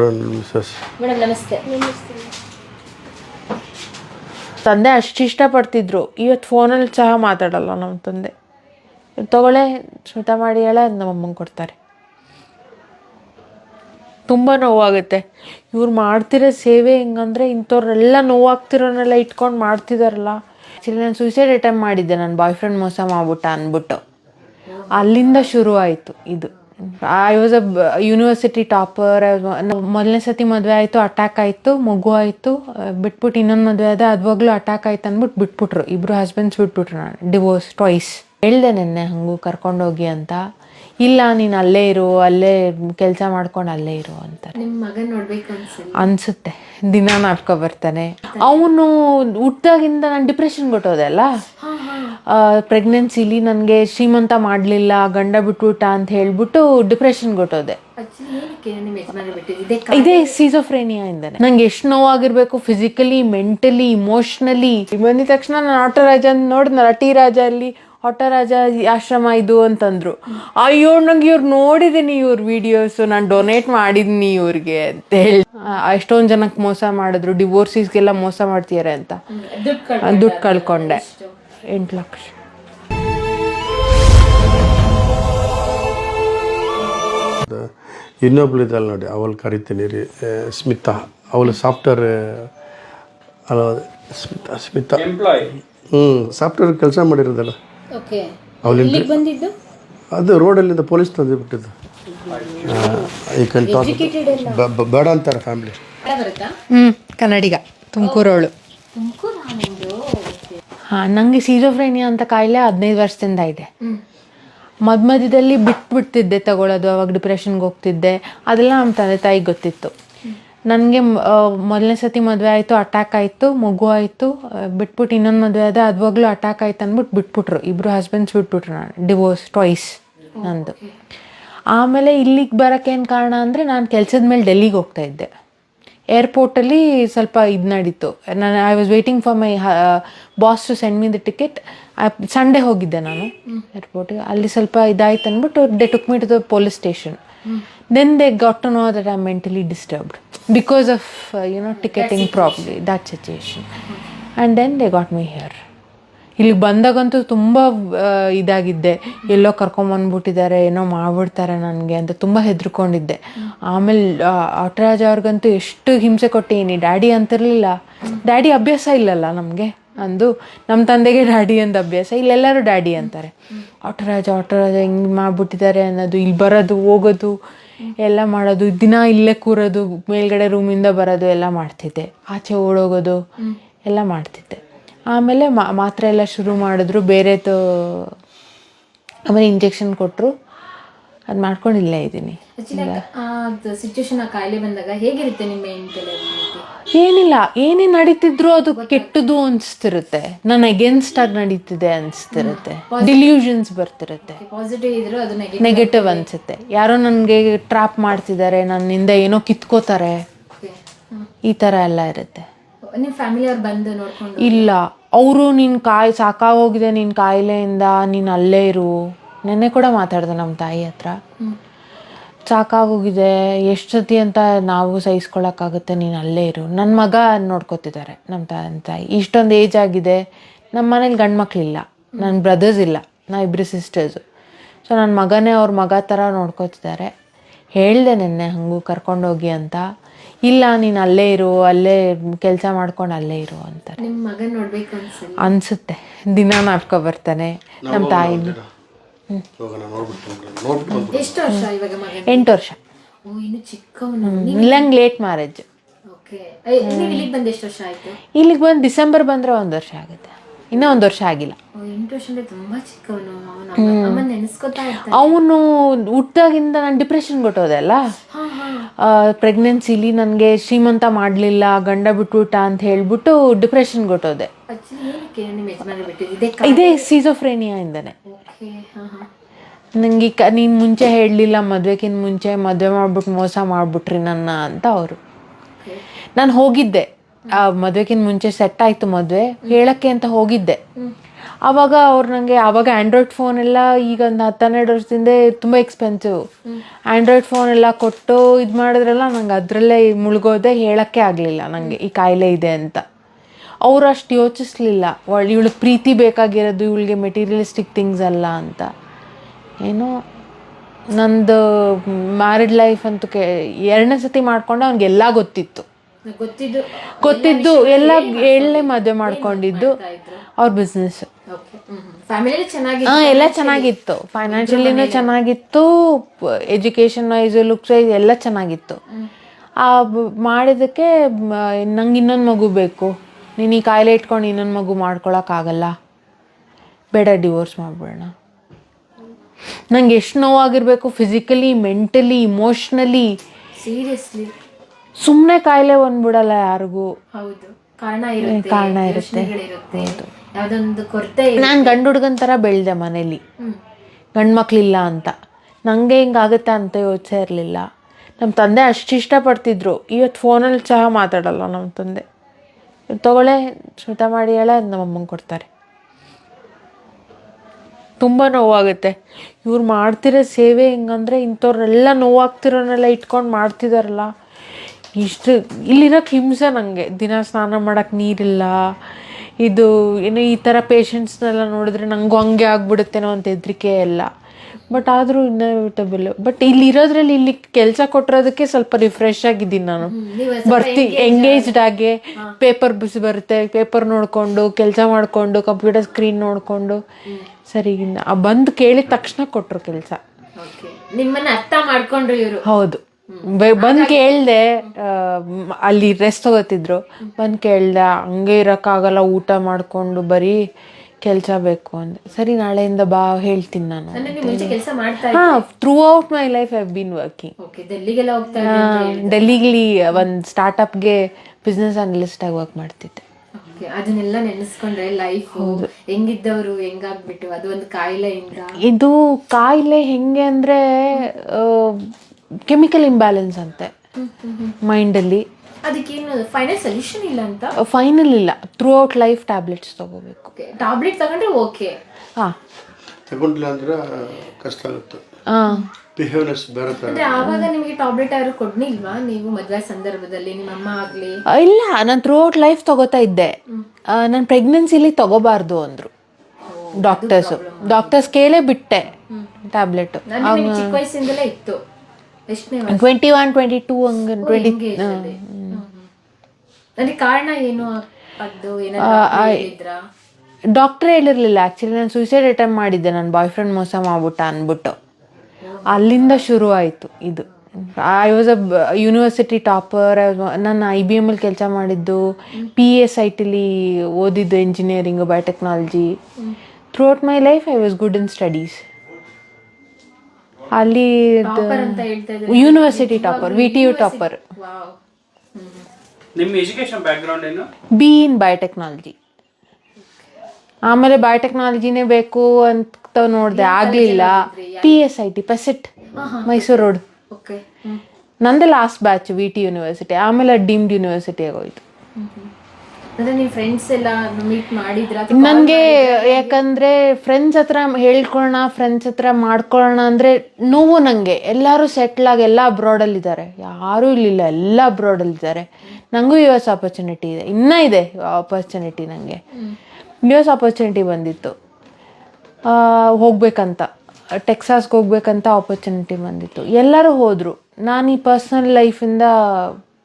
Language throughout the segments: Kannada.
ಮೇಡಮ್ ನಮಸ್ತೆ. ತಂದೆ ಅಷ್ಟು ಇಷ್ಟಪಡ್ತಿದ್ರು. ಇವತ್ತು ಫೋನಲ್ಲಿ ಸಹ ಮಾತಾಡಲ್ಲ ನಮ್ಮ ತಂದೆ. ತಗೊಳ್ಳೆ ಸ್ಮಿತ ಮಾಡಿ ಹೇಳ ನಮ್ಮ ಅಮ್ಮಂಗೆ ಕೊಡ್ತಾರೆ. ತುಂಬ ನೋವಾಗುತ್ತೆ. ಇವ್ರು ಮಾಡ್ತಿರೋ ಸೇವೆ ಹೆಂಗಂದ್ರೆ ಇಂಥವ್ರೆಲ್ಲ ನೋವಾಗ್ತಿರೋನೆಲ್ಲ ಇಟ್ಕೊಂಡು ಮಾಡ್ತಿದಾರಲ್ಲ. ಆ್ಯಕ್ಚುಲಿ ನಾನು ಸೂಸೈಡ್ ಅಟೆಂಪ್ಟ್ ಮಾಡಿದ್ದೆ. ನನ್ನ ಬಾಯ್ ಫ್ರೆಂಡ್ ಮೋಸ ಮಾಡ್ಬಿಟ್ಟ ಅಂದ್ಬಿಟ್ಟು. ಅಲ್ಲಿಂದ ಶುರು ಆಯಿತು ಇದು. I was a university topper ಮೊದಲನೇ ಸತಿ ಮದುವೆ ಆಯಿತು ಅಟ್ಯಾಕ್ ಆಯಿತು, ಮಗು ಆಯಿತು. ಬಿಟ್ಬಿಟ್ಟು ಇನ್ನೊಂದು ಮದುವೆ ಆದ, ಅದ್ವಾಗ್ಲೂ ಅಟ್ಯಾಕ್ ಆಯ್ತು ಅಂದ್ಬಿಟ್ಟು ಬಿಟ್ಬಿಟ್ರು. ಇಬ್ಬರು ಹಸ್ಬೆಂಡ್ಸ್ ಬಿಟ್ಬಿಟ್ರು ನಾನು. ಡಿವೋರ್ಸ್ ಟಾಯ್ಸ್ ಹೇಳ್ದೆ ನೆನ್ನೆ ಹಂಗು ಕರ್ಕೊಂಡೋಗಿ ಅಂತ. ಇಲ್ಲ ನೀನು ಅಲ್ಲೇ ಇರು ಅಲ್ಲೇ ಕೆಲಸ ಮಾಡ್ಕೊಂಡು ಅಲ್ಲೇ ಇರು ಅಂತಾರೆ. ನಿಮ್ಮ ಮಗನ್ ನೋಡ್ಬೇಕು ಅನ್ಸಲ್ಲ ಅನ್ಸುತ್ತೆ. ದಿನ ನಾಟ್ಕೊ ಬರ್ತಾನೆ. ಅವನು ಹುಟ್ಟಾಗಿಂದ ನಾನು ಡಿಪ್ರೆಷನ್ ಕೊಟ್ಟೋದೆ ಅಲ್ಲ? ಪ್ರೆಗ್ನೆನ್ಸಿಲಿ ನನಗೆ ಶ್ರೀಮಂತ ಮಾಡಲಿಲ್ಲ ಗಂಡ ಬಿಟ್ಬಿಟ್ಟ ಅಂತ ಹೇಳ್ಬಿಟ್ಟು ಡಿಪ್ರೆಷನ್ ಕೊಟ್ಟೋದೆ ಇದೇ ಸೀಸೋಫ್ರೇನಿಯಾ ಇಂದಾನೆ. ನಂಗೆ ಎಷ್ಟು ನೋವಾಗಿರ್ಬೇಕು ಫಿಸಿಕಲಿ ಮೆಂಟಲಿ ಇಮೋಷ್ನಲಿ ಬಂದಿದ ತಕ್ಷಣ ನಾನು ಆಟೋ ರಾಜ ನೋಡಿದ್ನಲ್ಲ ಟಿ ರಾಜ ಅಲ್ಲಿ. ಆಟೋರಾಜ ಆಶ್ರಮ ಇದು ಅಂತಂದ್ರು. ಅಯ್ಯೋ ನಂಗೆ ಇವ್ರು ನೋಡಿದ್ದೀನಿ ಇವ್ರ ವಿಡಿಯೋಸು ನಾನು ಡೊನೇಟ್ ಮಾಡಿದ್ದೀನಿ ಇವ್ರಿಗೆ ಅಂತ ಹೇಳಿ. ಎಷ್ಟೊಂದು ಜನಕ್ಕೆ ಮೋಸ ಮಾಡಿದ್ರು ಡಿವೋರ್ಸಿಸ್ಗೆಲ್ಲ ಮೋಸ ಮಾಡ್ತಿದ್ದಾರೆ ಅಂತ. ದುಡ್ಡು ದುಡ್ಡು ಕಳ್ಕೊಂಡೆ. ಎಂಟು ಲಕ್ಷ. ಇನ್ನೊಬ್ಳು ಇದ್ದಾಳೆ ನೋಡಿ ಅವಳು ಕರಿತೀನಿ ರೀ ಸ್ಮಿತಾ. ಅವಳು ಸಾಫ್ಟ್ವೇರ್ ಅಲ್ಲ ಸ್ಮಿತಾ ಸ್ಮಿತಾ. ಹ್ಞೂ ಸಾಫ್ಟ್ವೇರ್ ಕೆಲಸ ಮಾಡಿರೋದಲ್ಲ. ಓಕೆ. ಅವಳಿಂದ ಬಂದಿದ್ದು? ಅದು ರೋಡಲ್ಲಿಂದ ಪೊಲೀಸ್ ತಂದು ಬಿಟ್ಟಿದ್ದು. ಈ ಬೇಡ ಅಂತಾರೆ ಫ್ಯಾಮಿಲಿ ಬರುತ್ತಾ? ಹ್ಞೂ ಕನ್ನಡಿಗ ತುಮಕೂರವಳು ಹಾಂ ನನಗೆ ಸೀಜೋಫ್ರೇನಿಯಾ ಅಂತ ಕಾಯಿಲೆ ಹದಿನೈದು ವರ್ಷದಿಂದ ಇದೆ. ಮಧ್ಯ ಮಧ್ಯದಲ್ಲಿ ಬಿಟ್ಬಿಡ್ತಿದ್ದೆ ತಗೊಳ್ಳೋದು ಅವಾಗ ಡಿಪ್ರೆಷನ್ಗೆ ಹೋಗ್ತಿದ್ದೆ. ಅದೆಲ್ಲ ನಮ್ಮ ತಂದೆ ತಾಯಿಗೆ ಗೊತ್ತಿತ್ತು. ನನಗೆ ಮೊದಲನೇ ಸತಿ ಮದುವೆ ಆಯಿತು ಅಟ್ಯಾಕ್ ಆಯಿತು ಮಗು ಆಯಿತು ಬಿಟ್ಬಿಟ್ಟು ಇನ್ನೊಂದು ಮದುವೆ ಆದ ಅದುವಾಗಲೂ ಅಟ್ಯಾಕ್ ಆಯ್ತು ಅಂದ್ಬಿಟ್ಟು ಬಿಟ್ಬಿಟ್ರು. ಇಬ್ಬರು ಹಸ್ಬೆಂಡ್ಸ್ ಬಿಟ್ಬಿಟ್ರು ನಾನು ಡಿವೋರ್ಸ್ ಟ್ವಾಯ್ಸ್ ನಂದು. ಆಮೇಲೆ ಇಲ್ಲಿಗೆ ಬರೋಕ್ಕೇನು ಕಾರಣ ಅಂದರೆ ನಾನು ಕೆಲಸದ ಮೇಲೆ ಡೆಲ್ಲಿಗೆ ಹೋಗ್ತಾ ಇದ್ದೆ. ಏರ್ಪೋರ್ಟಲ್ಲಿ ಸ್ವಲ್ಪ ಇದು ನಡೀತು. ನಾನು I was waiting for my boss to send me the ticket Sunday ಹೋಗಿದ್ದೆ ನಾನು ಏರ್ಪೋರ್ಟಿಗೆ ಅಲ್ಲಿ ಸ್ವಲ್ಪ ಇದಾಯ್ತು ಅಂದ್ಬಿಟ್ಟು they took me to the police station then they got to know that I mentally disturbed because of you know ticketing problem that situation and then they got my here ಇಲ್ಲಿ ಬಂದಾಗಂತೂ ತುಂಬ ಇದಾಗಿದ್ದೆ. ಎಲ್ಲೋ ಕರ್ಕೊಂಬಂದ್ಬಿಟ್ಟಿದ್ದಾರೆ ಏನೋ ಮಾಡ್ಬಿಡ್ತಾರೆ ನನಗೆ ಅಂತ ತುಂಬ ಹೆದರ್ಕೊಂಡಿದ್ದೆ. ಆಮೇಲೆ ಆಟರಾಜ ಅವ್ರಿಗಂತೂ ಎಷ್ಟು ಹಿಂಸೆ ಕೊಟ್ಟೀನಿ. ಡ್ಯಾಡಿ ಅಂತಿರಲಿಲ್ಲ. ಡ್ಯಾಡಿ ಅಭ್ಯಾಸ ಇಲ್ಲಲ್ಲ ನಮಗೆ. ಅಂದು ನಮ್ಮ ತಂದೆಗೆ ಡ್ಯಾಡಿ ಅಂತ ಅಭ್ಯಾಸ, ಇಲ್ಲೆಲ್ಲರೂ ಡ್ಯಾಡಿ ಅಂತಾರೆ. ಆಟರಾಜ ಆಟರಾಜ ಹಿಂಗೆ ಮಾಡಿಬಿಟ್ಟಿದ್ದಾರೆ ಅನ್ನೋದು ಇಲ್ಲಿ ಬರೋದು, ಹೋಗೋದು, ಎಲ್ಲ ಮಾಡೋದು, ದಿನ ಇಲ್ಲೇ ಕೂರೋದು, ಮೇಲ್ಗಡೆ ರೂಮಿಂದ ಬರೋದು ಎಲ್ಲ ಮಾಡ್ತಿದ್ದೆ. ಆಚೆ ಓಡೋಗೋದು ಎಲ್ಲ ಮಾಡ್ತಿದ್ದೆ. ಆಮೇಲೆ ಮಾತ್ರೆ ಎಲ್ಲ ಶುರು ಮಾಡಿದ್ರು, ಬೇರೆದು ಆಮೇಲೆ ಇಂಜೆಕ್ಷನ್ ಕೊಟ್ಟರು ಅದು ಮಾಡ್ಕೊಂಡು ಇಲ್ಲೇ ಇದ್ದೀನಿ. ಸಿಚುವೇಶನ್ ಆ ಕಾಯಿಲೆ ಬಂದಾಗ ಹೇಗಿರುತ್ತೆ ನಿಮ್ಮ ಏನಿಲ್ಲ ಏನೇ ನಡೀತಿದ್ರು ಅದು ಕೆಟ್ಟದು ಅನಿಸ್ತಿರುತ್ತೆ. ನನ್ನ ಅಗೇನ್ಸ್ಟ್ ಆಗಿ ನಡೀತಿದೆ ಅನಿಸ್ತಿರುತ್ತೆ. ಡಿಲ್ಯೂಷನ್ಸ್ ಬರ್ತಿರುತ್ತೆ. ನೆಗೆಟಿವ್ ಅನ್ಸುತ್ತೆ. ಯಾರೋ ನನಗೆ ಟ್ರಾಪ್ ಮಾಡ್ತಿದ್ದಾರೆ ನನ್ನಿಂದ ಏನೋ ಕಿತ್ಕೋತಾರೆ. ಈ ಥರ ಎಲ್ಲ ಇರುತ್ತೆ. ಇಲ್ಲ. ಅವರು ನೀನು ಕಾಯಿ ಸಾಕಾಗೋಗಿದೆ ನಿನ್ನ ಕಾಯಿಲೆಯಿಂದ ನೀನು ಅಲ್ಲೇ ಇರು. ನೆನ್ನೆ ಕೂಡ ಮಾತಾಡ್ದೆ ನಮ್ಮ ತಾಯಿ ಹತ್ರ. ಸಾಕಾಗೋಗಿದೆ ಎಷ್ಟು ಸತಿ ಅಂತ ನಾವು ಸಹಿಸ್ಕೊಳ್ಳೋಕ್ಕಾಗುತ್ತೆ ನೀನು ಅಲ್ಲೇ ಇರು. ನನ್ನ ಮಗ ನೋಡ್ಕೋತಿದ್ದಾರೆ ನಮ್ಮ ತಾಯಿ ತಾಯಿ. ಇಷ್ಟೊಂದು ಏಜ್ ಆಗಿದೆ ನಮ್ಮ ಮನೇಲಿ ಗಂಡು ಮಕ್ಕಳಿಲ್ಲ ನನ್ನ ಬ್ರದರ್ಸ್ ಇಲ್ಲ ನಾ ಇಬ್ಬರು ಸಿಸ್ಟರ್ಸು ಸೊ ನನ್ನ ಮಗನೇ ಅವ್ರ ಮಗ ಥರ ನೋಡ್ಕೋತಿದ್ದಾರೆ. ಹೇಳ್ದೆ ನಿನ್ನೆ ಹಂಗು ಕರ್ಕೊಂಡೋಗಿ ಅಂತ. ಇಲ್ಲ ನೀನು ಅಲ್ಲೇ ಇರು ಅಲ್ಲೇ ಕೆಲಸ ಮಾಡ್ಕೊಂಡು ಅಲ್ಲೇ ಇರು ಅಂತಾರೆ ನಿಮ್ಮ ಮಗ ನೋಡ್ಬೇಕು ಅನ್ಸುತ್ತೆ. ದಿನ ನಾಟ್ಕೊ ಬರ್ತಾನೆ ನಮ್ಮ ತಾಯಿ ಹೋಗೋಣ ನೋಡ್ಬಿಟ್ಟು ನೋಡ್ಬಿಟ್ಟು ಬಂದ್ಬಿಡು. ಎಷ್ಟು ವರ್ಷ ಇವಾಗ ಮಗನ್ ಎಂಟು ವರ್ಷ. ಓ ಇನ್ನು ಚಿಕ್ಕವನು. ಇಲ್ಲಂಗೆ ಲೇಟ್ ಮ್ಯಾರೇಜ್ ಓಕೆ. ನೀವು ಇಲ್ಲಿಗೆ ಬಂದು ಎಷ್ಟು ವರ್ಷ ಆಯ್ತು? ಇಲ್ಲಿಗೆ ಬಂದು ಡಿಸೆಂಬರ್ ಬಂದರೆ ಒಂದು ವರ್ಷ ಆಗುತ್ತೆ. ಇನ್ನೂ ಒಂದು ವರ್ಷ ಆಗಿಲ್ಲ. ಓ ಎಂಟು ವರ್ಷ ಅಂದ್ರೆ ತುಂಬಾ ಚಿಕ್ಕವನು ಅವನು. ಅಮ್ಮ ನೆನೆಸ್ಕೊತಾ ಇರ್ತಾನೆ. ಅವನು ಹುಟ್ದಾಗಿಂದ ನಾನು ಡಿಪ್ರೆಷನ್ ಕೊಟ್ಟೋದೆ ಅಲ್ಲ? ಹಾ ಹಾ. ಪ್ರೆಗ್ನೆನ್ಸಿಲಿ ನನಗೆ ಶ್ರೀಮಂತ ಮಾಡಲಿಲ್ಲ ಗಂಡ ಬಿಟ್ಬಿಟ್ಟ ಅಂತ ಹೇಳ್ಬಿಟ್ಟು ಡಿಪ್ರೆಷನ್ ಕೊಟ್ಟೋದೆ ಆಕ್ಚುಲಿ ಏನಕ್ಕೆ ನಿಮ್ಮ ಯಜಮಾನ ಬಿಟ್ಟಿದ್ದೆ. ಇದೇ ಸಿಜೋಫ್ರೇನಿಯಾ ಇಂದನೇ. ಓಕೆ ಹಾ ಹಾ. ನನಗೆ ಕ ನೀನು ಮುಂಚೆ ಹೇಳಲಿಲ್ಲ ಮದುವೆಗಿಂತ ಮುಂಚೆ ಮದುವೆ ಮಾಡ್ಬಿಟ್ಟು ಮೋಸ ಮಾಡಿಬಿಟ್ರಿ ನನ್ನ ಅಂತ ಅವರು. ನಾನು ಹೋಗಿದ್ದೆ. ಆ ಮದ್ವೆಗಿಂತ ಮುಂಚೆ ಸೆಟ್ ಆಯ್ತು ಮದುವೆ. ಹೇಳಕ್ಕೆ ಅಂತ ಹೋಗಿದ್ದೆ. ಅವಾಗ ಅವ್ರು ನನಗೆ ಅವಾಗ ಆಂಡ್ರಾಯ್ಡ್ ಫೋನ್ ಎಲ್ಲ ಈಗ ಒಂದು ಹತ್ತೆರಡು ವರ್ಷದಿಂದ ತುಂಬ ಎಕ್ಸ್ಪೆನ್ಸಿವ್ ಆಂಡ್ರಾಯ್ಡ್ ಫೋನ್ ಎಲ್ಲ ಕೊಟ್ಟು ಇದು ಮಾಡಿದ್ರೆಲ್ಲ ನಂಗೆ ಅದರಲ್ಲೇ ಮುಳುಗೋದೆ ಹೇಳಕ್ಕೆ ಆಗಲಿಲ್ಲ ನನಗೆ ಈ ಕಾಯಿಲೆ ಇದೆ ಅಂತ. ಅವ್ರು ಅಷ್ಟು ಯೋಚಿಸ್ಲಿಲ್ಲ. ಒಳ್ಳೆ ಇವಳಿಗೆ ಪ್ರೀತಿ ಬೇಕಾಗಿರೋದು ಇವಳಿಗೆ ಮೆಟೀರಿಯಲಿಸ್ಟಿಕ್ ಥಿಂಗ್ಸ್ ಅಲ್ಲ ಅಂತ. ಏನೋ ನಂದು ಮ್ಯಾರಿಡ್ ಲೈಫ್ ಅಂತೂ ಕೆ ಎರಡನೇ ಸತಿ ಮಾಡ್ಕೊಂಡು ಅವ್ನಿಗೆಲ್ಲ ಗೊತ್ತಿತ್ತು. ಗೊತ್ತಿದ್ದು ಗೊತ್ತಿದ್ದು ಎಲ್ಲ ಏಳನೇ ಮದುವೆ ಮಾಡ್ಕೊಂಡಿದ್ದು ಅವ್ರ ಬಿಸ್ನೆಸ್ ಹಾಂ ಎಲ್ಲ ಚೆನ್ನಾಗಿತ್ತು. ಫೈನಾನ್ಷಿಯಲಿನೂ ಚೆನ್ನಾಗಿತ್ತು ಎಜುಕೇಷನ್ ವೈಸ್ ಲುಕ್ಸ್ ವೈಸ್ ಎಲ್ಲ ಚೆನ್ನಾಗಿತ್ತು. ಆ ಮಾಡಿದ್ದಕ್ಕೆ ನಂಗೆ ಇನ್ನೊಂದು ಮಗು ಬೇಕು. ನೀನು ಈ ಕಾಯಿಲೆ ಇಟ್ಕೊಂಡು ಇನ್ನೊಂದು ಮಗು ಮಾಡ್ಕೊಳಕ್ಕಾಗಲ್ಲ. ಬೇಡ ಡಿವೋರ್ಸ್ ಮಾಡಿಬಿಡೋಣ. ನಂಗೆ ಎಷ್ಟು ನೋವಾಗಿರಬೇಕು ಫಿಸಿಕಲಿ ಮೆಂಟಲಿ ಇಮೋಷ್ನಲಿ ಸೀರಿಯಸ್ಲಿ ಸುಮ್ಮನೆ ಕಾಯಿಲೆ ಬಂದ್ಬಿಡಲ್ಲ ಯಾರಿಗೂ. ಹೌದು. ಕಾರಣ ಇರುತ್ತೆ. ಕಾರಣ ಇರುತ್ತೆ. ಯೋಚ್ನೆಗಳಿರುತ್ತೆ. ಯಾವ್ದೊಂದು ಕೊರತೆ ನಾನು ಗಂಡು ಹುಡುಗನ ಥರ ಬೆಳೆದೆ ಮನೇಲಿ. ಗಂಡು ಮಕ್ಕಳಿಲ್ಲ ಅಂತ. ನನಗೆ ಹಿಂಗಾಗುತ್ತೆ ಅಂತ ಯೋಚನೆ ಇರಲಿಲ್ಲ. ನಮ್ಮ ತಂದೆ ಅಷ್ಟು ಇಷ್ಟಪಡ್ತಿದ್ರು. ಇವತ್ತು ಫೋನಲ್ಲಿ ಸಹ ಮಾತಾಡಲ್ಲ ನಮ್ಮ ತಂದೆ. ತಗೊಳ್ಳೆ ಸ್ಮಿತ ಮಾಡಿ ಹೇಳ, ನಮ್ಮ ಅಮ್ಮಂಗೆ ಕೊಡ್ತಾರೆ. ತುಂಬ ನೋವಾಗುತ್ತೆ. ಇವ್ರು ಮಾಡ್ತಿರೋ ಸೇವೆ ಹೆಂಗಂದ್ರೆ ಇಂಥವ್ರೆಲ್ಲ ನೋವಾಗ್ತಿರೋನೆಲ್ಲ ಇಟ್ಕೊಂಡು ಮಾಡ್ತಿದಾರಲ್ಲ. ಇಷ್ಟು ಇಲ್ಲಿರೋಕ್ಕೆ ಹಿಂಸೆ ನನಗೆ ದಿನ ಸ್ನಾನ ಮಾಡೋಕ್ಕೆ ನೀರಿಲ್ಲ. ಇದು, ಏನು ಈ ಥರ ಪೇಷಂಟ್ಸ್ನೆಲ್ಲ ನೋಡಿದ್ರೆ ನನಗೂ ಹಂಗೆ ಆಗ್ಬಿಡುತ್ತೇನೋ ಅಂತ ಹೆದರಿಕೆ ಎಲ್ಲ. ಬಟ್ ಆದರೂ ಇನ್ಎವಿಟಬಲ್ ಬಟ್ ಇಲ್ಲಿ ಇರೋದ್ರಲ್ಲಿ ಇಲ್ಲಿ ಕೆಲಸ ಕೊಟ್ಟಿರೋದಕ್ಕೆ ಸ್ವಲ್ಪ ರಿಫ್ರೆಶ್ ಆಗಿದ್ದೀನಿ ನಾನು. ಬರ್ತಿ ಎಂಗೇಜ್ಡ್ ಆಗಿ. ಪೇಪರ್ ಬಿಸಿ ಬರುತ್ತೆ ಪೇಪರ್ ನೋಡಿಕೊಂಡು ಕೆಲಸ ಮಾಡಿಕೊಂಡು ಕಂಪ್ಯೂಟರ್ ಸ್ಕ್ರೀನ್ ನೋಡಿಕೊಂಡು. ಸರಿ ಬಂದು ಕೇಳಿದ ತಕ್ಷಣ ಕೊಟ್ಟರು ಕೆಲಸ. ನಿಮ್ಮನ್ನ ಅರ್ಥ ಮಾಡ್ಕೊಂಡ್ರು ಇವರು. ಹೌದು. ಬಂದು ಕೇಳ್ದೆ ಅಲ್ಲಿ ರೆಸ್ಟ್ ತಗೋತಿದ್ರು. ಬಂದು ಕೇಳ್ದೆ ಹಂಗೆ ಇರೋಕ್ಕಾಗಲ್ಲ ಊಟ ಮಾಡಿಕೊಂಡು ಬರೀ ಕೆಲಸ ಬೇಕು ಅಂದ್ರೆ ಸರಿ ನಾಳೆಯಿಂದ ಬಾ ಹೇಳ್ತೀನಿ ನಾನು ಅಂದ್ರೆ ನೀವು ಮುಂಚೆ ಕೆಲಸ ಮಾಡ್ತಾ ಹಾಂ throughout my life have been working okay ಡೆಲ್ಲಿಗೆಲ್ಲ ಹೋಗ್ತಾ ಡೆಲ್ಲಿಲಿ ಒಂದು ಸ್ಟಾರ್ಟಪ್ಗೆ ಬಿಸ್ನೆಸ್ ಅನಲಿಸ್ಟ್ ಆಗಿ ವರ್ಕ್ ಮಾಡ್ತಿದ್ದೆ. ಓಕೆ ಅದನ್ನೆಲ್ಲ ನೆನೆಸ್ಕೊಂಡ್ರೆ ಲೈಫ್ ಹೆಂಗಿದ್ದವರು ಹೆಂಗಾಗ್ಬಿಟ್ಟು ಅದು ಒಂದು ಕಾಯಿಲೆಯಿಂದ ಇದು ಕಾಯಿಲೆ ಹೆಂಗೆ ಅಂದ್ರೆ ಕೆಮಿಕಲ್ ಇಂಬ್ಯಾಲೆನ್ಸ್ ಅಂತೆ. ಮೈಂಡಲ್ಲಿ ಅದಕ್ಕೇನು ಫೈನಲ್ ಸೊಲ್ಯೂಷನ್ ಇಲ್ಲ ಅಂತ? ಫೈನಲ್ ಇಲ್ಲ. ಥ್ರೂ ಔಟ್ ಲೈಫ್ ಟ್ಯಾಬ್ಲೆಟ್ಸ್ ತಗೋಬೇಕು ಟ್ಯಾಬ್ಲೆಟ್ ತಗೊಂಡ್ರೆ ಓಕೆ ಹಾಂ. ತಗೊಂಡಿಲ್ಲ ಅಂದ್ರೆ ಕಷ್ಟ ಆಗುತ್ತೆ. ಹಾಂ. ಬಿಹೇವ್ನೆಸ್ ಬೇರೆ ಥರ ಅಂದ್ರೆ ಆವಾಗ ನಿಮಗೆ ಟ್ಯಾಬ್ಲೆಟ್ ಯಾರು ಕೊಡ್ನಿಲ್ವಾ? ನೀವು ಮದುವೆ ಸಂದರ್ಭದಲ್ಲಿ ನಿಮ್ಮ ಅಮ್ಮ ಆಗ್ಲಿ? ಇಲ್ಲ. ನಾನು ಥ್ರೂ ಔಟ್ ಲೈಫ್ ತಗೋತಾ ಇದ್ದೆ. ನಾನು ಪ್ರೆಗ್ನೆನ್ಸಿಲಿ ತಗೋಬಾರ್ದು ಅಂದರು. ಡಾಕ್ಟರ್ಸ್ ಡಾಕ್ಟರ್ಸ್ ಕೇಳೇ ಬಿಟ್ಟೆ ಟ್ಯಾಬ್ಲೆಟ್ ಚಿಕ್ಕ ವಯಸ್ಸಿಂದಲೇ ಇತ್ತು. ಎಷ್ಟನೇ ಟ್ವೆಂಟಿ ಒನ್ ಟ್ವೆಂಟಿ ಟೂ ಹಂಗೆ ಟ್ವೆಂಟಿ ನನಗೆ ಕಾರಣ ಏನು? ಅದು ಡಾಕ್ಟ್ರೇ ಹೇಳಿರಲಿಲ್ಲ ಆ್ಯಕ್ಚುಲಿ ನಾನು ಸೂಸೈಡ್ ಅಟೆಂಪ್ಟ್ ಮಾಡಿದ್ದೆ ನನ್ನ ಬಾಯ್ ಫ್ರೆಂಡ್ ಮೋಸ ಮಾಡ್ಬಿಟ್ಟ ಅಂದ್ಬಿಟ್ಟು. ಅಲ್ಲಿಂದ ಶುರು ಆಯಿತು ಇದು I was a university topper ನಾನು ಐ ಬಿ ಎಮಲ್ಲಿ ಕೆಲಸ ಮಾಡಿದ್ದು ಪಿ ಎಸ್ ಐ ಟಿಲಿ ಓದಿದ್ದು engineering biotechnology throughout my life I was good in studies ಅಲ್ಲಿ university topper V T U topper ನಿಮ್ಮ ಎಜುಕೇಶನ್ ಬ್ಯಾಕ್ಗ್ರೌಂಡ್ ಏನು? ಬಿ ಇನ್ ಬಯೋಟೆಕ್ನಾಲಜಿ ಆಮೇಲೆ ಬಯೋಟೆಕ್ನಾಲಜಿನೇ ಬೇಕು ಅಂತ ನೋಡಿದೆ ಆಗಲಿಲ್ಲ. P S I T PESIT Mysuru road okay ನಂದೇ last batch V T university ಆಮೇಲೆ ಡೀಮ್ಡ್ ಯೂನಿವರ್ಸಿಟಿ ಆಗೋಯ್ತು. ಅಂದ್ರೆ ನೀವು ಫ್ರೆಂಡ್ಸ್ ಎಲ್ಲ ಮೀಟ್ ಮಾಡಿದ್ರ ನನಗೆ ಯಾಕಂದ್ರೆ ಫ್ರೆಂಡ್ಸ್ ಹತ್ರ ಹೇಳ್ಕೊಳ್ಳೋಣ ಫ್ರೆಂಡ್ಸ್ ಹತ್ರ ಮಾಡ್ಕೊಳ್ಳೋಣ ಅಂದ್ರೆ ನೋವು ನನಗೆ ಎಲ್ಲರೂ ಆಗಿ ಎಲ್ಲ ಅಬ್ರಾಡಲ್ಲಿದ್ದಾರೆ ಯಾರು ಇಲ್ಲಿಲ್ಲ ಎಲ್ಲ ಅಬ್ರಾಡಲ್ಲಿದ್ದಾರೆ ನನಗೂ ಯು ಎಸ್ ಆಪರ್ಚುನಿಟಿ ಇದೆ. ಇನ್ನೂ ಇದೆ ಆಪರ್ಚುನಿಟಿ ನನಗೆ ಯು ಎಸ್ ಆಪರ್ಚುನಿಟಿ ಬಂದಿತ್ತು. ಹೋಗ್ಬೇಕಂತ. ಟೆಕ್ಸಾಸ್ಗೆ ಹೋಗ್ಬೇಕಂತ ಆಪರ್ಚುನಿಟಿ ಬಂದಿತ್ತು. ಎಲ್ಲರೂ ಹೋದರು. ನಾನು ಈ ಪರ್ಸ್ನಲ್ ಲೈಫಿಂದ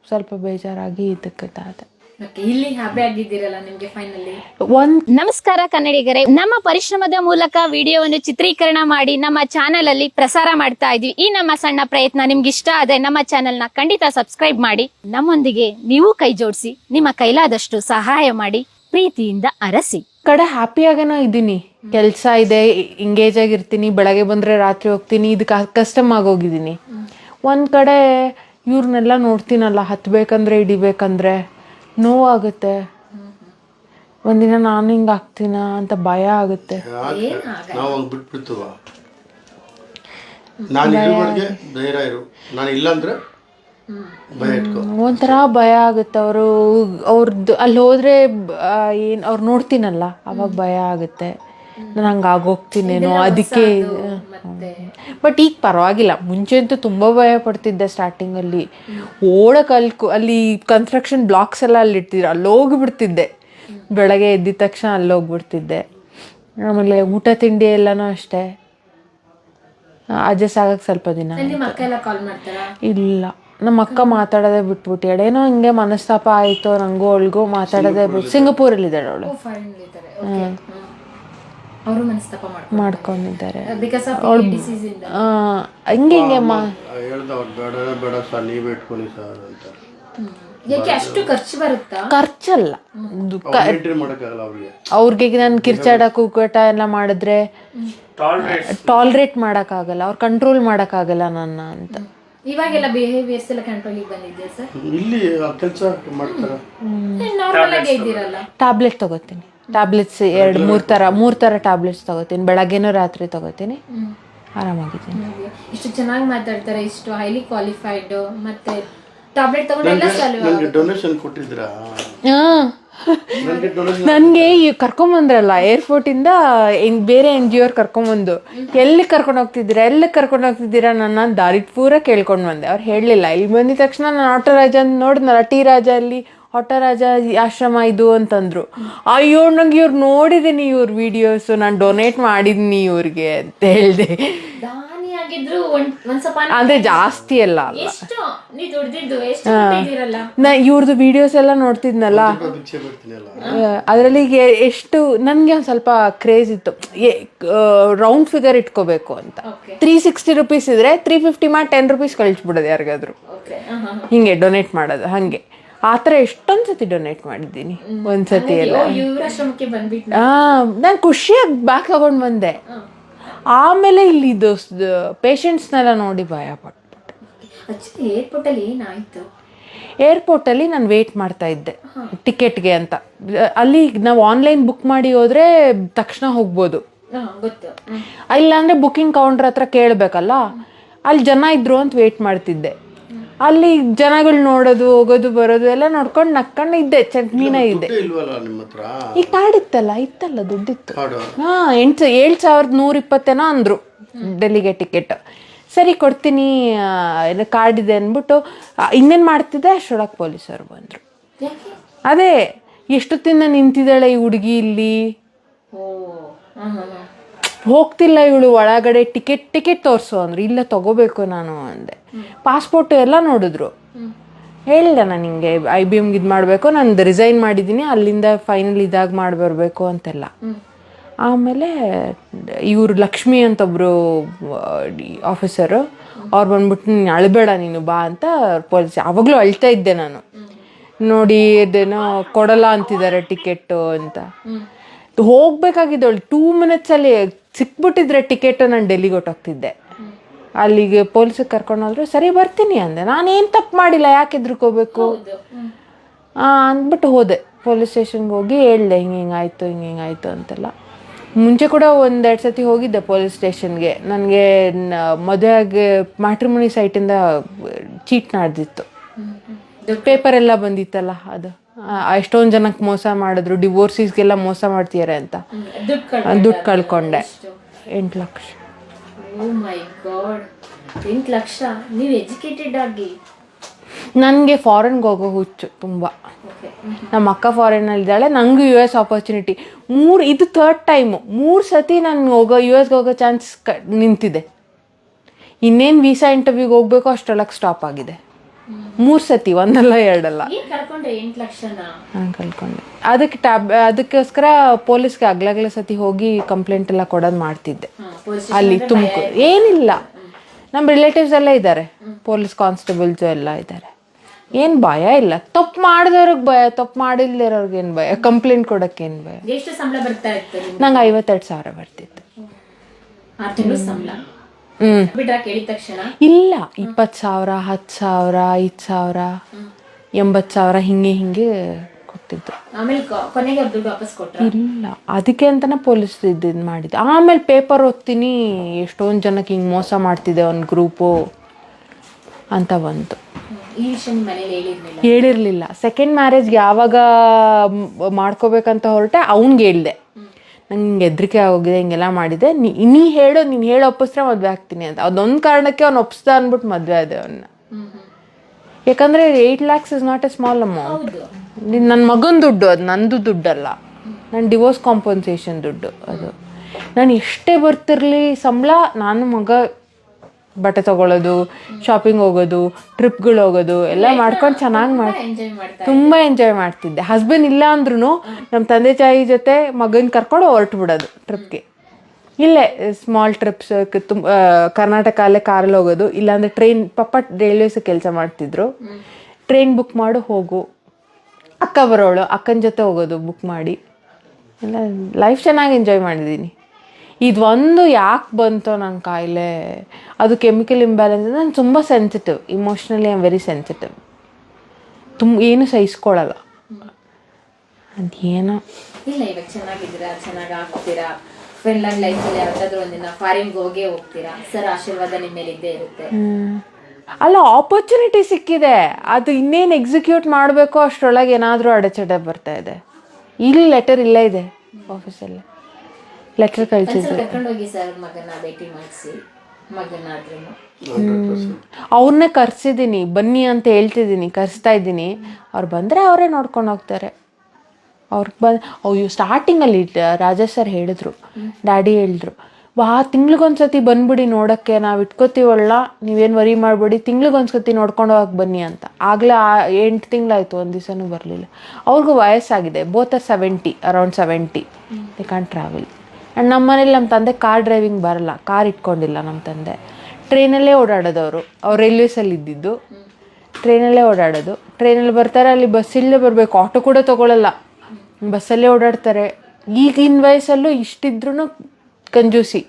ಸ್ವಲ್ಪ ಬೇಜಾರಾಗಿ ಇದಕ್ಕೆ ತಾದೆ ಇಲ್ಲಿ ಹ್ಯಾಪಿ ಆಗಿದ್ದೀರಲ್ಲ ನಿಮ್ಗೆ ಫೈನಲಿ ಒಂದು ನಮಸ್ಕಾರ ಕನ್ನಡಿಗರೇ. ನಮ್ಮ ಪರಿಶ್ರಮದ ಮೂಲಕ ವಿಡಿಯೋವನ್ನು ಚಿತ್ರೀಕರಣ ಮಾಡಿ ನಮ್ಮ ಚಾನೆಲ್ ಅಲ್ಲಿ ಪ್ರಸಾರ ಮಾಡ್ತಾ ಇದ್ವಿ. ಈ ನಮ್ಮ ಸಣ್ಣ ಪ್ರಯತ್ನ ನಿಮ್ಗೆ ಇಷ್ಟ ಆದ್ರೆ ನಮ್ಮ ಚಾನೆಲ್ನ ಖಂಡಿತ ಸಬ್ಸ್ಕ್ರೈಬ್ ಮಾಡಿ. ನಮ್ಮೊಂದಿಗೆ ನೀವು ಕೈ ಜೋಡಿಸಿ ನಿಮ್ಮ ಕೈಲಾದಷ್ಟು ಸಹಾಯ ಮಾಡಿ ಪ್ರೀತಿಯಿಂದ ಅರಸಿ. ಕಡೆ ಹ್ಯಾಪಿಯಾಗೇನೋ ಇದ್ದೀನಿ. ಕೆಲಸ ಇದೆ ಎಂಗೇಜ್ ಆಗಿರ್ತೀನಿ ಬೆಳಗ್ಗೆ ಬಂದರೆ ರಾತ್ರಿ ಹೋಗ್ತೀನಿ ಇದು ಕಸ್ಟಮ್ ಆಗೋಗಿದ್ದೀನಿ ಒಂದು ಕಡೆ ಇವ್ರನ್ನೆಲ್ಲ ನೋಡ್ತೀನಲ್ಲ ಹತ್ತಬೇಕಂದ್ರೆ ಹಿಡಿಬೇಕಂದ್ರೆ. ನೋವಾಗುತ್ತೆ. ಒಂದಿನ ನಾನು ಹಿಂಗೆ ಆಗ್ತೀನ ಅಂತ ಭಯ ಆಗುತ್ತೆ. ಯಾಕೆ ನಾವು ಹಂಗೆ ಬಿಟ್ಬಿಡ್ತೀವ? ನಾನು ಇಲ್ಲಿವರೆಗೆ ಧೈರ್ಯ ಇರು. ನಾನು ಇಲ್ಲಾಂದ್ರೆ ಭಯ ಇಟ್ಕೊ. ಒಂಥರ ಭಯ ಆಗುತ್ತೆ ಅವರು. ಅವ್ರದ್ದು ಅಲ್ಲಿ ಹೋದ್ರೆ ಏನು ಅವ್ರು ನೋಡ್ತೀನಲ್ಲ. ಅವಾಗ ಭಯ ಆಗುತ್ತೆ. ನಾನು ಹಂಗೆ ಆಗೋಗ್ತೀನೇನೋ ಅದಕ್ಕೆ ಮತ್ತೆ. ಬಟ್ ಈಗ ಪರವಾಗಿಲ್ಲ. ಮುಂಚೆ ಅಂತೂ ತುಂಬ ಭಯ ಪಡ್ತಿದ್ದೆ ಸ್ಟಾರ್ಟಿಂಗಲ್ಲಿ ಓಡಕ್ಕೆ ಅಲ್ಲಿ ಕು- ಅಲ್ಲಿ ಕನ್ಸ್ಟ್ರಕ್ಷನ್ ಬ್ಲಾಕ್ಸ್ ಎಲ್ಲ ಅಲ್ಲಿ ಇಟ್ಟಿದ್ರು ಅಲ್ಲಿ ಹೋಗಿಬಿಡ್ತಿದ್ದೆ. ಬೆಳಗ್ಗೆ ಎದ್ದಿದ ತಕ್ಷಣ ಅಲ್ಲಿ ಹೋಗ್ಬಿಡ್ತಿದ್ದೆ. ಆಮೇಲೆ ಊಟ ತಿಂಡಿ ಎಲ್ಲನೂ ಅಷ್ಟೇ. ಅಡ್ಜಸ್ಟ್ ಆಗಕ್ಕೆ ಸ್ವಲ್ಪ ದಿನ ಅಕ್ಕ ಎಲ್ಲ ಕಾಲ್ ಮಾಡ್ತಾರಾ? ಇಲ್ಲ. ನಮ್ಮ ಅಕ್ಕ ಮಾತಾಡೋದೇ ಬಿಟ್ಬಿಟ್ಟು. ಏನೋ ಹಿಂಗೆ ಮನಸ್ತಾಪ ಆಯಿತು ನಂಗೂ ಅವಳಿಗೂ ಮಾತಾಡೋದೇ ಬಿಟ್ಟು ಸಿಂಗಪೂರಲ್ಲಿದ್ದಾಳೆ. ಅವಳು ಅವರು ಮನಸ್ತಾಪ ಮಾಡ್ಕೊಂಡಿದ್ದಾರೆ. ಬಿಕಾಸ್ ಆಫ್ ಡಿಸೀಸ್ ಇಂದ. ಹಂಗೆ ಹಿಂಗೆ ಮಾ ಹೇಳ್ದ ಅವ್ರು ಬೇಡ ಬೇಡ ಸರ್ ನೀವೇ ಇಟ್ಕೊಳ್ಳಿ ಸರ್ ಅಂತ ಯಾಕೆ ಅಷ್ಟು ಖರ್ಚು ಬರುತ್ತಾ? ಖರ್ಚಲ್ಲ. ಅವ್ರಿಗೆ. ಅವ್ರಿಗೆ ನಾನು ಕಿರ್ಚಾಡ ಕೂಗಾಟ ಎಲ್ಲ ಮಾಡಿದ್ರೆ ಟಾಲ್ರೇಟ್ ಟಾಲ್ರೇಟ್ ಮಾಡೋಕ್ಕಾಗಲ್ಲ ಅವ್ರು ಕಂಟ್ರೋಲ್ ಮಾಡೋಕ್ಕಾಗಲ್ಲ ನನ್ನ ಅಂತ. ಇವಾಗೆಲ್ಲ ಬಿಹೇವಿಯರ್ಸ್ ಎಲ್ಲ ಕಂಟ್ರೋಲಿಗೆ ಬಂದಿದ್ಯಾ ಸರ್ ಇಲ್ಲಿ ಕೆಲಸ ಮಾಡ್ತಾರೆ. ನಾರ್ಮಲ್ ಆಗಿ ಇದ್ದೀರಲ್ಲ? ಟ್ಯಾಬ್ಲೆಟ್ ತಗೋತೀನಿ. ಟ್ಯಾಬ್ಲೆಟ್ಸ್ ಎರಡು ಮೂರು ಥರ ಮೂರು ಥರ ಟ್ಯಾಬ್ಲೆಟ್ಸ್ ತಗೋತೀನಿ. ಬೆಳಗ್ಗೆನೂ ರಾತ್ರಿ ತಗೋತೀನಿ. ಆರಾಮಾಗಿದ್ದೀನಿ. ಇಷ್ಟು ಚೆನ್ನಾಗಿ ಮಾತಾಡ್ತಾರೆ ಇಷ್ಟು ಹೈಲಿ ಕ್ವಾಲಿಫೈಡ್ ಮತ್ತೆ ಟ್ಯಾಬ್ಲೆಟ್ ತಗೊಂಡೆಲ್ಲ ಸಲ್ವ ನನಗೆ ಡೊನೇಷನ್ ಕೊಟ್ಟಿದ್ರಾ ಹಾಂ. ನನಗೆ ಈ ಕರ್ಕೊಂಬಂದ್ರಲ್ಲ ಏರ್ಪೋರ್ಟಿಂದ ಇಂದ ಬೇರೆ ಎನ್ ಜಿ ಓರ್ ಕರ್ಕೊಂಬಂದು. ಎಲ್ಲಿ ಕರ್ಕೊಂಡು ಹೋಗ್ತಿದ್ದೀರಾ ಎಲ್ಲಿ ಕರ್ಕೊಂಡು ಹೋಗ್ತಿದ್ದೀರಾ ನನ್ನ ದಾರಿ ಪೂರ ಕೇಳ್ಕೊಂಡು ಬಂದೆ. ಅವ್ರು ಹೇಳಲಿಲ್ಲ. ಇಲ್ಲಿ ಬಂದಿದ ತಕ್ಷಣ ನಾನು ಆಟೋ ರಾಜ ಅಂತ ನೋಡಿದ್ನಲ್ಲ ಟಿ ರಾಜ ಅಲ್ಲಿ ಆಟೋ ರಾಜ ಆಶ್ರಮ ಇದು ಅಂತಂದ್ರು. ಅಯ್ಯೋ ನಂಗೆ ಇವ್ರು ನೋಡಿದ್ದೀನಿ ಇವ್ರ ವಿಡಿಯೋಸು ನಾನು ಡೊನೇಟ್ ಮಾಡಿದ್ದೀನಿ ಇವ್ರಿಗೆ ಅಂತ ಹೇಳಿದೆ. ಆಗಿದ್ರು ಒಂದ್ ಅಂದರೆ ಜಾಸ್ತಿ ಎಲ್ಲ ಅಲ್ಲ. ಎಷ್ಟು? ನೀ ದುಡ್ದಿದ್ದು ಎಷ್ಟು ಕೊಟ್ಟಿದ್ದೀರಲ್ಲ ನಾ ಇವ್ರದ್ದು ವಿಡಿಯೋಸ್ ಎಲ್ಲ ನೋಡ್ತಿದ್ನಲ್ಲ. ಅದ್ರಲ್ಲಿ ಎಷ್ಟು ನನಗೆ ಒಂದು ಸ್ವಲ್ಪ ಕ್ರೇಜ್ ಇತ್ತು. ರೌಂಡ್ ಫಿಗರ್ ಇಟ್ಕೋಬೇಕು ಅಂತ. ತ್ರೀ ಸಿಕ್ಸ್ಟಿ ರುಪೀಸ್ ಇದ್ರೆ ತ್ರೀ ಫಿಫ್ಟಿ ಮಾಡಿ ಟೆನ್ ರುಪೀಸ್ ಕಳಿಸ್ಬಿಡೋದು ಯಾರಿಗಾದ್ರು. ಓಕೆ ಹಿಂಗೆ ಡೊನೇಟ್ ಮಾಡೋದು ಹಾಗೆ. ಆ ಥರ ಎಷ್ಟೊಂದು ಸತಿ ಡೊನೇಟ್ ಮಾಡಿದ್ದೀನಿ ಒಂದ್ಸತಿ ಎಲ್ಲ. ಹಾಂ ನಾನು ಖುಷಿಯಾಗಿ ಬ್ಯಾಕ್ ತಗೊಂಡು ಬಂದೆ. ಆಮೇಲೆ ಇಲ್ಲಿ ಇದು ಪೇಷಂಟ್ಸ್ನೆಲ್ಲ ನೋಡಿ ಭಯ ಪಟ್ಬಿಟ್ಟೆ. ಆಕ್ಚುಲಿ ಏರ್ಪೋರ್ಟ್ ಅಲ್ಲಿ ಏನಾಯ್ತು? ಏರ್ಪೋರ್ಟಲ್ಲಿ ನಾನು ವೇಟ್ ಮಾಡ್ತಾ ಇದ್ದೆ. ಟಿಕೆಟ್ಗೆ ಅಂತ. ಅಲ್ಲಿ ನಾವು ಆನ್ಲೈನ್ ಬುಕ್ ಮಾಡಿ ಹೋದ್ರೆ ತಕ್ಷಣ ಹೋಗ್ಬೋದು. ಇಲ್ಲಾಂದ್ರೆ ಬುಕಿಂಗ್ ಕೌಂಟರ್ ಹತ್ರ ಕೇಳಬೇಕಲ್ಲ? ಅಲ್ಲಿ ಜನ ಇದ್ರು ಅಂತ ವೇಟ್ ಮಾಡ್ತಿದ್ದೆ. ಅಲ್ಲಿ ಜನಗಳು ನೋಡೋದು ಹೋಗೋದು ಬರೋದು ಎಲ್ಲ ನೋಡ್ಕೊಂಡು ನಕ್ಕೊಂಡು ಇದ್ದೆ ಚಟ್ನಿನ ಇದೆ ದುಡ್ಡು ಇಲ್ವಲ್ಲ ನಿಮ್ಮ ಈ ಕಾರ್ಡ್ ಇತ್ತಲ್ಲ ಇತ್ತಲ್ಲ ದುಡ್ಡಿತ್ತು. ಇತ್ತು ಹಾ ಎಂಟು ಏಳು ಸಾವಿರದ ನೂರ ಇಪ್ಪತ್ತೇನೋ ಅಂದ್ರು ಡೆಲ್ಲಿಗೆ ಟಿಕೆಟ್. ಸರಿ ಕೊಡ್ತೀನಿ ಕಾರ್ಡ್ ಇದೆ ಅಂದ್ಬಿಟ್ಟು ಇನ್ನೇನು ಮಾಡ್ತಿದ್ದೆ? ಅಷ್ಟೊಳಗೆ ಪೊಲೀಸರು ಬಂದರು. ಅದೇ ಎಷ್ಟೊತ್ತಿಂದ ನಿಂತಿದ್ದಾಳೆ ಈ ಹುಡುಗಿ ಇಲ್ಲಿ? ಹೋಗ್ತಿಲ್ಲ ಇವಳು, ಒಳಗಡೆ ಟಿಕೆಟ್ ಟಿಕೆಟ್ ತೋರಿಸು ಅಂದ್ರೆ. ಇಲ್ಲ, ತಗೋಬೇಕು ನಾನು ಅಂದೆ. ಪಾಸ್ಪೋರ್ಟ್ ಎಲ್ಲ ನೋಡಿದ್ರು. ಹೇಳಿದೆ ನಾನು ಹಿಂಗೆ ಐ ಬಿ ಎಮ್ಗೆ ಇದು ಮಾಡಬೇಕು, ನಾನು ರಿಸೈನ್ ಮಾಡಿದ್ದೀನಿ ಅಲ್ಲಿಂದ ಫೈನಲ್ ಇದಾಗಿ ಮಾಡಿ ಬರಬೇಕು ಅಂತೆಲ್ಲ. ಆಮೇಲೆ ಇವರು ಲಕ್ಷ್ಮಿ ಅಂತ ಒಬ್ಬರು ಆಫೀಸರು ಅವ್ರು ಬಂದ್ಬಿಟ್ಟು, ನೀನು ಅಳಬೇಡ ನೀನು ಬಾ ಅಂತ ಪೊಲೀಸ್ ಯಾವಾಗಲೂ ಅಳ್ತಾ ಇದ್ದೆ ನಾನು. ನೋಡಿ ಅದೇನೋ ಕೊಡಲ್ಲ ಅಂತಿದ್ದಾರೆ ಟಿಕೆಟ್ಟು ಅಂತ. ಹೋಗ್ಬೇಕಾಗಿದ್ದವಳು ಟೂ ಮಿನಿಟ್ಸಲ್ಲಿ ಸಿಕ್ಬಿಟ್ಟಿದ್ರೆ ಟಿಕೆಟು ನಾನು ಡೆಲ್ಲಿಗೆ ಹೊಟ್ಟೋಗ್ತಿದ್ದೆ ಅಲ್ಲಿಗೆ ಪೊಲೀಸಿಗೆ ಹೋದ್ರೆ ಸರಿ ಬರ್ತೀನಿ ಅಂದೆ. ನಾನೇನು ತಪ್ಪು ಮಾಡಿಲ್ಲ ಯಾಕೆ ಹೆದ್ರುಕೋಬೇಕು? ಅಂದ್ಬಿಟ್ಟು ಹೋದೆ. ಪೊಲೀಸ್ ಸ್ಟೇಷನ್ಗೆ ಹೋಗಿ ಹೇಳ್ದೆ ಹಿಂಗೆ ಹಿಂಗಾಯ್ತು ಹಿಂಗೆ ಹಿಂಗಾಯ್ತು ಅಂತೆಲ್ಲ. ಮುಂಚೆ ಕೂಡ ಒಂದೆರಡು ಸತಿ ಹೋಗಿದ್ದೆ ಪೊಲೀಸ್ ಸ್ಟೇಷನ್ಗೆ. ನನಗೆ ಮದುವೆಗೆ ಮ್ಯಾಟ್ರಿಮೋನಿ ಸೈಟಿಂದ ಚೀಟ್ ನಡೆದಿತ್ತು. ಪೇಪರ್ ಎಲ್ಲ ಬಂದಿತ್ತಲ್ಲ ಅದು. ಎಷ್ಟೊಂದು ಜನಕ್ಕೆ ಮೋಸ ಮಾಡಿದ್ರು ಡಿವೋರ್ಸಿಸ್ಗೆಲ್ಲ ಮೋಸ ಮಾಡ್ತಿದ್ದಾರೆ ಅಂತ. ದುಡ್ಡು ಕಳ್ಕೊಂಡೆ ಎಂಟು ಲಕ್ಷ. ಓ ಮೈ ಗಾಡ್ ಎಂಟು ಲಕ್ಷ? ನೀವು ಎಜುಕೇಟೆಡ್ ಆಗಿ? ನನಗೆ ಫಾರಿನ್ಗೆ ಹೋಗೋ ಹುಚ್ಚು ತುಂಬ. ನಮ್ಮ ಅಕ್ಕ ಫಾರಿನಲ್ಲಿದ್ದಾಳೆ ನನಗೂ ಯು ಎಸ್ ಆಪರ್ಚುನಿಟಿ ಮೂರು ಇದು ಥರ್ಡ್ ಟೈಮು ಮೂರು ಸತಿ ನಾನು ಹೋಗೋ ಯು ಎಸ್ಗೆ ಹೋಗೋ ಚಾನ್ಸ್ ಕ ನಿಂತಿದೆ. ಇನ್ನೇನು ವೀಸಾ ಇಂಟರ್ವ್ಯೂಗೆ ಹೋಗಬೇಕು ಅಷ್ಟರೊಳಗೆ ಸ್ಟಾಪ್ ಆಗಿದೆ. ಮೂರು ಸತಿ ಒಂದಲ್ಲ ಎರಡಲ್ಲ. ನಾನು ಕಲ್ತ್ಕೊಂಡೆ ಅದಕ್ಕೆ ಟ್ಯಾಬ್ ಅದಕ್ಕೋಸ್ಕರ ಪೊಲೀಸ್ಗೆ ಅಗ್ಲಾಗ್ಲ ಸತಿ ಹೋಗಿ ಕಂಪ್ಲೇಂಟ್ ಎಲ್ಲ ಕೊಡೋದು ಮಾಡ್ತಿದ್ದೆ. ಅಲ್ಲಿ ತುಮಕೂರು. ಏನಿಲ್ಲ. ನಮ್ಮ ರಿಲೇಟಿವ್ಸ್ ಎಲ್ಲ ಇದ್ದಾರೆ ಪೊಲೀಸ್ ಕಾನ್ಸ್ಟೇಬಲ್ಸ್ ಎಲ್ಲ ಇದ್ದಾರೆ ಏನು ಭಯ ಇಲ್ಲ. ತಪ್ಪು ಮಾಡಿದವ್ರಿಗೆ ಭಯ ತಪ್ಪು ಮಾಡಿಲ್ದಿರೋರ್ಗೆ ಏನು ಭಯ? ಕಂಪ್ಲೇಂಟ್ ಕೊಡೋಕೆ ಏನು ಭಯ? ನಂಗೆ ಐವತ್ತೆರಡು ಸಾವಿರ ಬರ್ತಿತ್ತು. ಇಲ್ಲ ಇಪ್ಪತ್ತು ಸಾವಿರ ಹತ್ತು ಸಾವಿರ ಐದು ಸಾವಿರ ಎಂಬತ್ತು ಸಾವಿರ ಹಿಂಗೆ ಹಿಂಗೆ ಕೊಟ್ಟಿದ್ರು ಇಲ್ಲ ಅದಕ್ಕೆ ಅಂತಾನೆ ಪೊಲೀಸ್ ಇದು ಮಾಡಿದ್ದೆ. ಆಮೇಲೆ ಪೇಪರ್ ಓದ್ತೀನಿ ಎಷ್ಟೊಂದು ಜನಕ್ಕೆ ಹಿಂಗೆ ಮೋಸ ಮಾಡ್ತಿದ್ದೆ ಒಂದು ಗ್ರೂಪು ಅಂತ ಬಂತು. ಹೇಳಿರ್ಲಿಲ್ಲ? ಸೆಕೆಂಡ್ ಮ್ಯಾರೇಜ್ಗೆ ಯಾವಾಗ ಮಾಡ್ಕೋಬೇಕಂತ ಹೊರಟೆ ಅವ್ನಿಗೆ ಹೇಳ್ದೆ. ನಂಗೆ ಹೆದರಿಕೆ ಆಗೋಗಿದೆ ಹಿಂಗೆಲ್ಲ ಮಾಡಿದೆ. ನೀ ನೀ ಹೇಳೋ ನೀನು ಹೇಳೋ ಒಪ್ಪಿಸ್ರೆ ಮದುವೆ ಆಗ್ತೀನಿ ಅಂತ. ಅದೊಂದು ಕಾರಣಕ್ಕೆ ಅವ್ನು ಒಪ್ಸ್ದ ಅಂದ್ಬಿಟ್ಟು ಮದುವೆ ಆದೆ ಅವನ್ನ ಯಾಕಂದರೆ eight lakhs is not a small amount. ನನ್ನ ಮಗನ ದುಡ್ಡು ಅದು ನಂದು ದುಡ್ಡಲ್ಲ. ನನ್ನ ಡಿವೋರ್ಸ್ ಕಾಂಪನ್ಸೇಷನ್ ದುಡ್ಡು ಅದು. ನಾನು ಎಷ್ಟೇ ಬರ್ತಿರಲಿ ಸಂಬಳ ನಾನು ಮಗ ಬಟ್ಟೆ ತಗೊಳ್ಳೋದು ಶಾಪಿಂಗ್ ಹೋಗೋದು ಟ್ರಿಪ್ಗಳು ಹೋಗೋದು ಎಲ್ಲ ಮಾಡ್ಕೊಂಡು ಚೆನ್ನಾಗಿ ಮಾಡಿ ತುಂಬ ಎಂಜಾಯ್ ಮಾಡ್ತಿದ್ದೆ. ಹಸ್ಬೆಂಡ್ ಇಲ್ಲ ಅಂದ್ರೂ ನಮ್ಮ ತಂದೆ ತಾಯಿ ಜೊತೆ ಮಗನ ಕರ್ಕೊಂಡು ಹೊರಟು ಬಿಡೋದು ಟ್ರಿಪ್ಗೆ ಇಲ್ಲೇ ಸ್ಮಾಲ್ ಟ್ರಿಪ್ಸ್ ತುಂಬ ಕರ್ನಾಟಕ ಅಲ್ಲೇ ಕಾರಲ್ಲಿ ಹೋಗೋದು. ಇಲ್ಲಾಂದರೆ ಟ್ರೈನ್ ಪಪ್ಪ ರೈಲ್ವೇಸ್ ಕೆಲಸ ಮಾಡ್ತಿದ್ರು. ಟ್ರೈನ್ ಬುಕ್ ಮಾಡು ಹೋಗು. ಅಕ್ಕ ಬರೋಳು ಅಕ್ಕನ ಜೊತೆ ಹೋಗೋದು ಬುಕ್ ಮಾಡಿ. ಎಲ್ಲ ಲೈಫ್ ಚೆನ್ನಾಗಿ ಎಂಜಾಯ್ ಮಾಡಿದ್ದೀನಿ ಇದು ಒಂದು ಯಾಕೆ ಬಂತೋ ನನ್ನ ಕಾಯಿಲೆ? ಅದು ಕೆಮಿಕಲ್ ಇಂಬ್ಯಾಲೆನ್ಸ್ ನಾನು ತುಂಬ sensitive emotionally I am very sensitive ತುಂಬ ಏನು ಸಹಿಸ್ಕೊಳ್ಳಲ್ಲ ಅದೇನೋ. ಇಲ್ಲ ಇವಾಗ ಚೆನ್ನಾಗಿದ್ದೀರಾ? ಚೆನ್ನಾಗಿ ಆಗ್ತೀರಾ? ಫಿನ್ಲಾಂಡ್ ಲೈಫಲ್ಲಿ ಯಾವುದಾದ್ರೂ ಒಂದಿನ ಫಾರಿನ್ಗೆ ಹೋಗೇ ಹೋಗ್ತೀರಾ? ಸರ್ ಆಶೀರ್ವಾದ ನಿಮ್ಮ ಮೇಲೆ ಇದ್ದೇ ಇರುತ್ತೆ. ಅಲ್ಲ ಆಪರ್ಚುನಿಟಿ ಸಿಕ್ಕಿದೆ. ಅದು ಇನ್ನೇನು ಎಕ್ಸಿಕ್ಯೂಟ್ ಮಾಡಬೇಕೋ ಅಷ್ಟರೊಳಗೆ ಏನಾದರೂ ಅಡೆಚಡೆ ಬರ್ತಾ ಇದೆ. ಇಲ್ಲಿ ಲೆಟರ್ ಇಲ್ಲೇ ಇದೆ ಆಫೀಸಲ್ಲಿ ಲೆಟರ್ ಕಳಿಸಿದ್ರು ಕರ್ಕೊಂಡು ಹೋಗಿ ಸರ್ ಮಗನ ಭೇಟಿ ಮಾಡಿಸಿ. ಮಗನಾದ್ರೂ ಅವ್ರನ್ನೇ ಕರ್ಸಿದ್ದೀನಿ ಬನ್ನಿ ಅಂತ ಹೇಳ್ತಿದ್ದೀನಿ ಕರೆಸ್ತಾ ಇದ್ದೀನಿ. ಅವ್ರು ಬಂದರೆ ಅವರೇ ನೋಡ್ಕೊಂಡು ಹೋಗ್ತಾರೆ. ಅವ್ರಿಗೆ ಬಂದು ಅಯ್ಯೋ ಸ್ಟಾರ್ಟಿಂಗಲ್ಲಿ ರಾಜೇಶ್ ಸರ್ ಹೇಳಿದ್ರು ಡ್ಯಾಡಿ ಹೇಳಿದ್ರು ವಾ ತಿಂಗ್ಳಿಗೊಂದ್ಸತಿ ಬಂದ್ಬಿಡಿ ನೋಡೋಕ್ಕೆ ನಾವು ಇಟ್ಕೋತೀವಲ್ಲ ನೀವೇನು ವರಿ ಮಾಡಬೇಡಿ ತಿಂಗ್ಳಿಗೊಂದ್ಸತಿ ನೋಡ್ಕೊಂಡು ಹೋಗಕ್ಕೆ ಬನ್ನಿ ಅಂತ. ಆಗಲೇ ಎಂಟು ತಿಂಗಳಾಯಿತು ಒಂದು ದಿವಸನೂ ಬರಲಿಲ್ಲ. ಅವ್ರಿಗೂ ವಯಸ್ಸಾಗಿದೆ both are seventy around seventy they can travel and ನಮ್ಮ ಮನೇಲಿ ನಮ್ಮ ತಂದೆ ಕಾರ್ ಡ್ರೈವಿಂಗ್ ಬರಲ್ಲ ಕಾರ್ ಇಟ್ಕೊಂಡಿಲ್ಲ ನಮ್ಮ ತಂದೆ. ಟ್ರೈನಲ್ಲೇ ಓಡಾಡೋದು ಅವರು ಅವ್ರು ರೈಲ್ವೇಸಲ್ಲಿ ಇದ್ದಿದ್ದು. ಟ್ರೈನಲ್ಲೇ ಓಡಾಡೋದು. ಟ್ರೈನಲ್ಲಿ ಬರ್ತಾರೆ ಅಲ್ಲಿ ಬಸ್ಸಲ್ಲೇ ಬರಬೇಕು. ಆಟೋ ಕೂಡ ತೊಗೊಳಲ್ಲ. ಬಸ್ಸಲ್ಲೇ ಓಡಾಡ್ತಾರೆ. ಈಗಿನ ವಯಸ್ಸಲ್ಲೂ ಇಷ್ಟಿದ್ರೂ ಕಂಜೂಸಿ.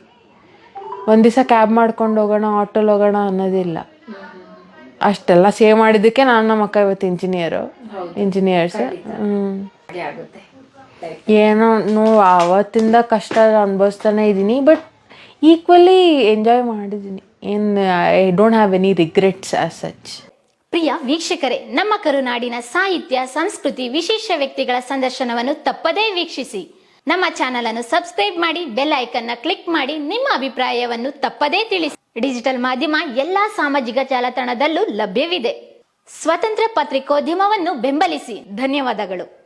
ಒಂದು ದಿವಸ ಕ್ಯಾಬ್ ಮಾಡ್ಕೊಂಡು ಹೋಗೋಣ ಆಟೋಲ್ಲಿ ಹೋಗೋಣ ಅನ್ನೋದಿಲ್ಲ. ಅಷ್ಟೆಲ್ಲ ಸೇವ್ ಮಾಡಿದ್ದಕ್ಕೆ ನಾನು ನಮ್ಮ ಅಕ್ಕ ಇವತ್ತು ಇಂಜಿನಿಯರು ಇಂಜಿನಿಯರ್ಸ್ ಹ್ಞೂ ಏನೋ, ನೋ, ಆವತ್ತಿಂದ ಕಷ್ಟ ಅನುಭವಿಸ್ತಾನೆ ಇದ್ದೀನಿ ಬಟ್ ಈಕ್ವಲಿ ಎಂಜಾಯ್ ಮಾಡಿದ್ದೀನಿ ಏನು I don't have any regrets as such ಪ್ರಿಯ ವೀಕ್ಷಕರೇ, ನಮ್ಮ ಕರುನಾಡಿನ ಸಾಹಿತ್ಯ, ಸಂಸ್ಕೃತಿ, ವಿಶೇಷ ವ್ಯಕ್ತಿಗಳ ಸಂದರ್ಶನವನ್ನು ತಪ್ಪದೇ ವೀಕ್ಷಿಸಿ. ನಮ್ಮ ಚಾನಲ್ ಅನ್ನು ಸಬ್ಸ್ಕ್ರೈಬ್ ಮಾಡಿ, ಬೆಲ್ನ ಕ್ಲಿಕ್ ಮಾಡಿ, ನಿಮ್ಮ ಅಭಿಪ್ರಾಯವನ್ನು ತಪ್ಪದೇ ತಿಳಿಸಿ. ಡಿಜಿಟಲ್ ಮಾಧ್ಯಮ ಎಲ್ಲಾ ಸಾಮಾಜಿಕ ಜಾಲತಾಣದಲ್ಲೂ ಲಭ್ಯವಿದೆ. ಸ್ವತಂತ್ರ ಪತ್ರಿಕೋದ್ಯಮವನ್ನು ಬೆಂಬಲಿಸಿ. ಧನ್ಯವಾದಗಳು.